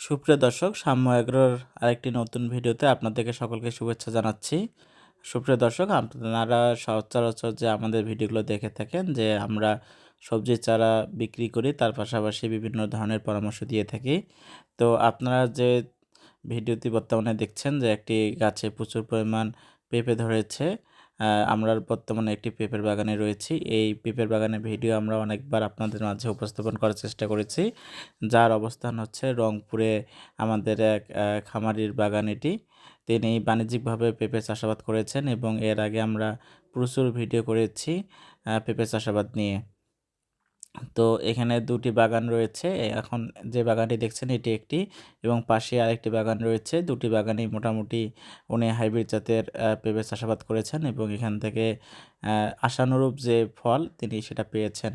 সুপ্রিয় দর্শক, সাম্য এগ্রোর আরেকটি নতুন ভিডিওতে আপনাদেরকে সকলকে শুভেচ্ছা জানাচ্ছি। সুপ্রিয় দর্শক, আপনারা সচরাচর যে আমাদের ভিডিওগুলো দেখে থাকেন, যে আমরা সবজির চারা বিক্রি করি, তার পাশাপাশি বিভিন্ন ধরনের পরামর্শ দিয়ে থাকি। তো আপনারা যে ভিডিওটি বর্তমানে দেখছেন, যে একটি গাছে প্রচুর পরিমাণ পেঁপে ধরেছে আমরা বর্তমানে একটি পেঁপের বাগানে রয়েছি। এই পেঁপের বাগানের ভিডিও আমরা অনেকবার আপনাদের মাঝে উপস্থাপন করার চেষ্টা করেছি। যার অবস্থান হচ্ছে রংপুরে আমাদের এক খামারির বাগান এটি। তিনি বাণিজ্যিকভাবে পেঁপে চাষাবাদ করেছেন এবং এর আগে আমরা প্রচুর ভিডিও করেছি পেঁপে চাষাবাদ নিয়ে। তো এখানে দুটি বাগান রয়েছে। এখন যে বাগানটি দেখছেন এটি একটি এবং পাশে আরেকটি বাগান রয়েছে। দুটি বাগানই মোটামুটি উনি হাইব্রিড জাতের পেঁপে চাষাবাদ করেছেন এবং এখান থেকে আশানুরূপ যে ফল তিনি সেটা পেয়েছেন।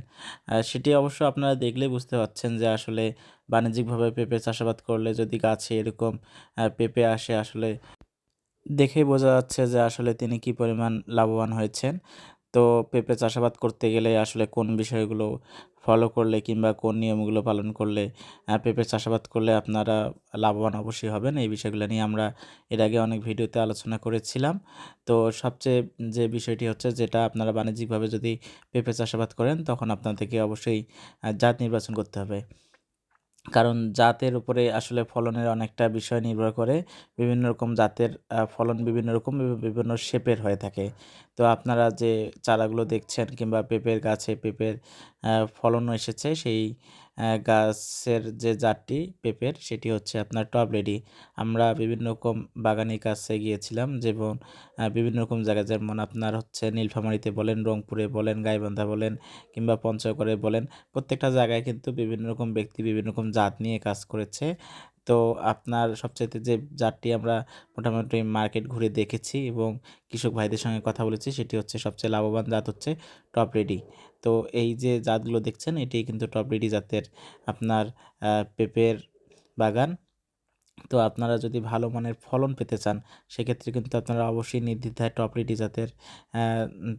সেটি অবশ্য আপনারা দেখলে বুঝতে পারছেন যে আসলে বাণিজ্যিকভাবে পেঁপে চাষাবাদ করলে যদি গাছে এরকম পেঁপে আসে, আসলে দেখেই বোঝা যাচ্ছে যে আসলে তিনি কি পরিমাণ লাভবান হয়েছেন। তো পেঁপে চাষাবাদ করতে গেলে আসলে কোন বিষয়গুলো ফলো করলে কিংবা কোন নিয়মগুলো পালন করলে পেঁপে চাষাবাদ করলে আপনারা লাভবান অবশ্যই হবেন? এই বিষয়গুলো নিয়ে আমরা এর আগে অনেক ভিডিওতে আলোচনা করেছিলাম। তো সবচেয়ে যে বিষয়টি হচ্ছে যেটা আপনারা বাণিজ্যিকভাবে যদি পেঁপে চাষাবাদ করেন, তখন আপনাদেরকে অবশ্যই জাত নির্বাচন করতে হবে। কারণ জাতের উপরে আসলে ফলনের অনেকটা বিষয় নির্ভর করে। বিভিন্ন রকম জাতের ফলন বিভিন্ন রকম বিভিন্ন শেপের হয়ে থাকে। তো আপনারা যে চারাগুলো দেখছেন কিংবা পেঁপের গাছে পেঁপের ফলন এসেছে, সেই গাছের যে জাতটি পেঁপের, সেটি হচ্ছে আপনার টপ রেডি আমরা বিভিন্ন রকম বাগানের কাছে গিয়েছিলাম যেমন বিভিন্ন রকম জায়গায় যেমন আপনার হচ্ছে নীলফামারিতে বলেন, রংপুরে বলেন, গাইবান্ধা বলেন কিংবা পঞ্চগড়ে বলেন, প্রত্যেকটা জায়গায় কিন্তু বিভিন্ন রকম ব্যক্তি বিভিন্ন রকম জাত নিয়ে কাজ করেছে। তো আপনার সবচাইতে যে জাতটি আমরা মোটামুটি মার্কেট ঘুরে দেখেছি এবং কৃষক ভাইদের সঙ্গে কথা বলেছি, সেটি হচ্ছে সবচেয়ে লাভবান জাত হচ্ছে টপ রেডি। তো এই যে জাতগুলো দেখছেন, এটি কিন্তু টপ রেডি জাতের আপনার পেঁপের বাগান। তো আপনারা যদি ভালো মানের ফলন পেতে চান, সেক্ষেত্রে কিন্তু আপনারা অবশ্যই নির্দ্বিধায় টপ রেডি জাতের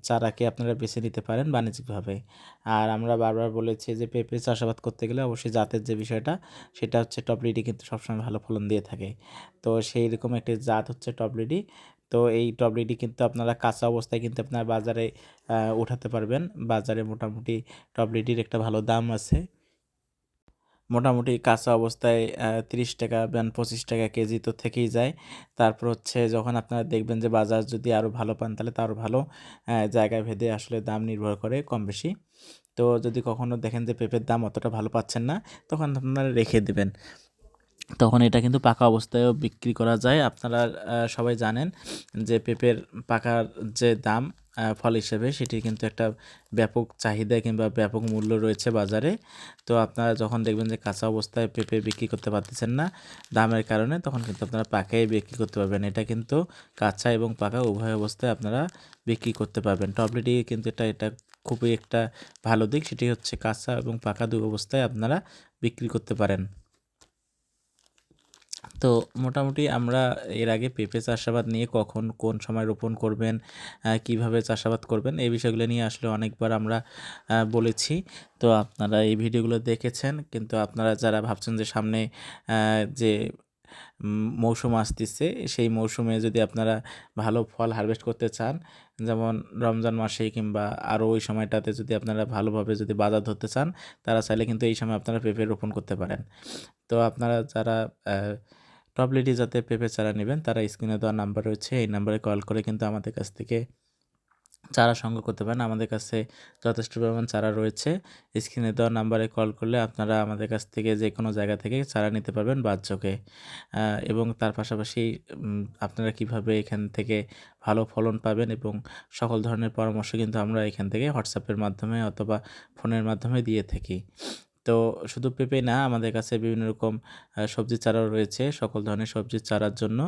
চারাকে আপনারা বেছে নিতে পারেন বাণিজ্যিকভাবে। আর আমরা বারবার বলেছি যে পেঁপে চাষাবাদ করতে গেলে অবশ্যই জাতের যে বিষয়টা, সেটা হচ্ছে টপ রেডি কিন্তু সবসময় ভালো ফলন দিয়ে থাকে। তো সেই রকম একটি জাত হচ্ছে টপ রেডি তো এই টবলিটি কিন্তু আপনারা কাঁচা অবস্থায় কিন্তু আপনার বাজারে উঠাতে পারবেন। বাজারে মোটামুটি টবলিটির একটা ভালো দাম আছে। মোটামুটি কাঁচা অবস্থায় তিরিশ টাকা বেন পঁচিশ টাকা কেজি তো থেকেই যায়। তারপর হচ্ছে যখন আপনারা দেখবেন যে বাজার যদি আরও ভালো পান, তাহলে তারও ভালো জায়গায় ভেদে আসলে দাম নির্ভর করে কম বেশি। তো যদি কখনও দেখেন যে পেঁপের দাম অতটা ভালো পাচ্ছেন না, তখন আপনারা রেখে দেবেন। তখন এটা কিন্তু পাকা অবস্থায়ও বিক্রি করা যায়। আপনারা সবাই জানেন যে পেঁপের পাকার যে দাম ফল হিসেবে সেটি কিন্তু একটা ব্যাপক চাহিদা কিংবা ব্যাপক মূল্য রয়েছে বাজারে। তো আপনারা যখন দেখবেন যে কাঁচা অবস্থায় পেঁপে বিক্রি করতে পারতেছেন না দামের কারণে, তখন কিন্তু আপনারা পাকাই বিক্রি করতে পারবেন। এটা কিন্তু কাঁচা এবং পাকা উভয় অবস্থায় আপনারা বিক্রি করতে পারবেন। টবলেটি কিন্তু এটা এটা খুবই একটা ভালো দিক। সেটি হচ্ছে কাঁচা এবং পাকা দু অবস্থায় আপনারা বিক্রি করতে পারেন। তো মোটামুটি আমরা এর আগে পেঁপে চাষাবাদ নিয়ে কখন কোন সময় রোপণ করবেন কীভাবে চাষাবাদ করবেন, এই বিষয়গুলো নিয়ে আসলে অনেকবার আমরা বলেছি। তো আপনারা এই ভিডিওগুলো দেখেছেন, কিন্তু আপনারা যারা ভাবছেন যে সামনে যে মৌসুম আসতেছে, সেই মৌসুমে যদি আপনারা ভালো ফল হারভেস্ট করতে চান, যেমন রমজান মাসে কিংবা আরও ওই সময়টাতে যদি আপনারা ভালোভাবে যদি বাজার ধরতে চান, তারা চাইলে কিন্তু এই সময় আপনারা পেঁপে রোপণ করতে পারেন। তো আপনারা যারা টপলিটি যাতে পেঁপে চারা নেবেন, তারা স্ক্রিনে দেওয়া নাম্বার রয়েছে, এই নাম্বারে কল করে কিন্তু আমাদের কাছ থেকে চারা সংগ্রহ করতে পারেন। আমাদের কাছে যথেষ্ট পরিমাণ চারা রয়েছে, স্ক্রিনে দেওয়া নাম্বারে কল করলে আপনারা আমাদের কাছ থেকে যে কোনো জায়গা থেকে চারা নিতে পারবেন বাচ্চকে এবং তার পাশাপাশি আপনারা কীভাবে এখান থেকে ভালো ফলন পাবেন এবং সকল ধরনের পরামর্শ কিন্তু আমরা এখান থেকে হোয়াটসঅ্যাপের মাধ্যমে অথবা ফোনের মাধ্যমে দিয়ে থাকি। তো শুধু পেঁপে না, আমাদের কাছে বিভিন্ন রকম সবজি চারাও রয়েছে। সকল ধরনের সবজি চারার জন্য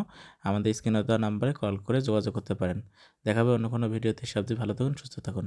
আমাদের স্ক্রিনে দেওয়া নাম্বারে কল করে যোগাযোগ করতে পারেন। দেখাবে অন্য কোনো ভিডিওতে। সবজি ভালো থাকুন, সুস্থ থাকুন।